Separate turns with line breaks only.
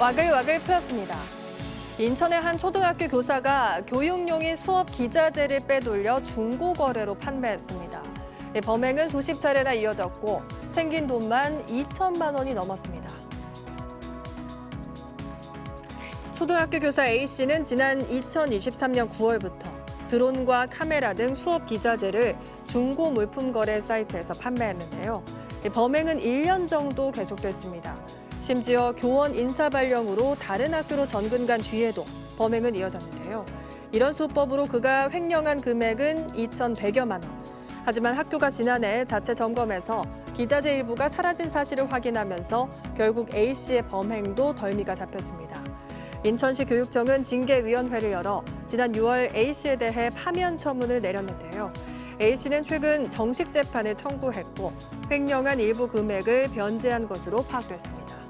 와글와글 풀었습니다. 인천의 한 초등학교 교사가 교육용인 수업 기자재를 빼돌려 중고 거래로 판매했습니다. 이 범행은 수십 차례나 이어졌고 챙긴 돈만 2천만 원이 넘었습니다. 초등학교 교사 A 씨는 지난 2023년 9월부터 드론과 카메라 등 수업 기자재를 중고 물품 거래 사이트에서 판매했는데요. 이 범행은 1년 정도 계속됐습니다. 심지어 교원 인사 발령으로 다른 학교로 전근 간 뒤에도 범행은 이어졌는데요. 이런 수법으로 그가 횡령한 금액은 2,100여만 원. 하지만 학교가 지난해 자체 점검에서 기자재 일부가 사라진 사실을 확인하면서 결국 A 씨의 범행도 덜미가 잡혔습니다. 인천시 교육청은 징계위원회를 열어 지난 6월 A 씨에 대해 파면 처분을 내렸는데요. A 씨는 최근 정식 재판을 청구했고 횡령한 일부 금액을 변제한 것으로 파악됐습니다.